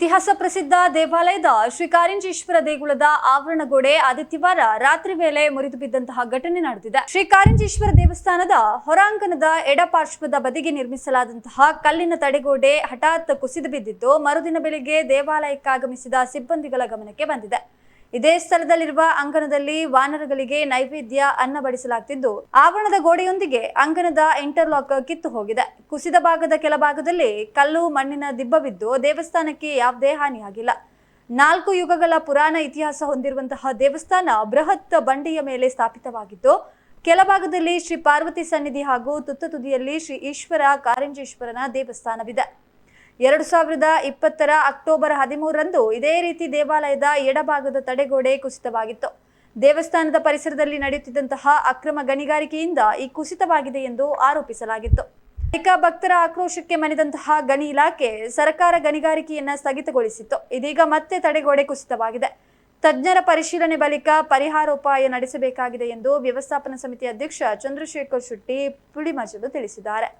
ಇತಿಹಾಸ ಪ್ರಸಿದ್ಧ ದೇವಾಲಯದ ಶ್ರೀ ಕಾರಿಂಜೇಶ್ವರ ದೇಗುಲದ ಆವರಣ ಗೋಡೆ ಆದಿತ್ಯವಾರ ರಾತ್ರಿ ವೇಳೆ ಮುರಿದು ಬಿದ್ದಂತಹ ಘಟನೆ ನಡೆದಿದೆ. ಶ್ರೀ ಕಾರಿಂಜೇಶ್ವರ ದೇವಸ್ಥಾನದ ಹೊರಾಂಗಣದ ಎಡಪಾರ್ಶ್ವದ ಬದಿಗೆ ನಿರ್ಮಿಸಲಾದಂತಹ ಕಲ್ಲಿನ ತಡೆಗೋಡೆ ಹಠಾತ್ ಕುಸಿದು ಬಿದ್ದಿದ್ದು, ಮರುದಿನ ಬೆಳಿಗ್ಗೆ ದೇವಾಲಯಕ್ಕಾಗಮಿಸಿದ ಸಿಬ್ಬಂದಿಗಳ ಗಮನಕ್ಕೆ ಬಂದಿದೆ. ಇದೇ ಸ್ಥಳದಲ್ಲಿರುವ ಅಂಗನದಲ್ಲಿ ವಾನರಗಳಿಗೆ ನೈವೇದ್ಯ ಅನ್ನ ಬಡಿಸಲಾಗ್ತಿದ್ದು ಆವರಣದ ಗೋಡೆಯೊಂದಿಗೆ ಅಂಗನದ ಇಂಟರ್ಲಾಕ್ ಕಿತ್ತು ಹೋಗಿದೆ. ಕುಸಿದ ಭಾಗದ ಕೆಲ ಭಾಗದಲ್ಲಿ ಕಲ್ಲು, ಮಣ್ಣಿನ ದಿಬ್ಬವಿದ್ದು ದೇವಸ್ಥಾನಕ್ಕೆ ಯಾವುದೇ ಹಾನಿಯಾಗಿಲ್ಲ. ನಾಲ್ಕು ಯುಗಗಳ ಪುರಾಣ ಇತಿಹಾಸ ಹೊಂದಿರುವಂತಹ ದೇವಸ್ಥಾನ ಬೃಹತ್ ಬಂಡೆಯ ಮೇಲೆ ಸ್ಥಾಪಿತವಾಗಿದ್ದು, ಕೆಲ ಭಾಗದಲ್ಲಿ ಶ್ರೀ ಪಾರ್ವತಿ ಸನ್ನಿಧಿ ಹಾಗೂ ತುತ್ತ ತುದಿಯಲ್ಲಿ ಶ್ರೀ ಈಶ್ವರ ಕಾರಂಜೇಶ್ವರನ ದೇವಸ್ಥಾನವಿದೆ. ಎರಡು ಸಾವಿರದ ಇಪ್ಪತ್ತರ ಅಕ್ಟೋಬರ್ ಹದಿಮೂರರಂದು ಇದೇ ರೀತಿ ದೇವಾಲಯದ ಎಡಭಾಗದ ತಡೆಗೋಡೆ ಕುಸಿತವಾಗಿತ್ತು. ದೇವಸ್ಥಾನದ ಪರಿಸರದಲ್ಲಿ ನಡೆಯುತ್ತಿದ್ದಂತಹ ಅಕ್ರಮ ಗಣಿಗಾರಿಕೆಯಿಂದ ಈ ಕುಸಿತವಾಗಿದೆ ಎಂದು ಆರೋಪಿಸಲಾಗಿತ್ತು. ಬಳಿಕ ಭಕ್ತರ ಆಕ್ರೋಶಕ್ಕೆ ಮಣಿದಂತಹ ಗಣಿ ಇಲಾಖೆ ಸರ್ಕಾರ ಗಣಿಗಾರಿಕೆಯನ್ನ ಸ್ಥಗಿತಗೊಳಿಸಿತ್ತು. ಇದೀಗ ಮತ್ತೆ ತಡೆಗೋಡೆ ಕುಸಿತವಾಗಿದೆ. ತಜ್ಞರ ಪರಿಶೀಲನೆ ಬಳಿಕ ಪರಿಹಾರೋಪಾಯ ನಡೆಸಬೇಕಾಗಿದೆ ಎಂದು ವ್ಯವಸ್ಥಾಪನಾ ಸಮಿತಿ ಅಧ್ಯಕ್ಷ ಚಂದ್ರಶೇಖರ್ ಶೆಟ್ಟಿ ಪುಳಿಮಜಲು ತಿಳಿಸಿದ್ದಾರೆ.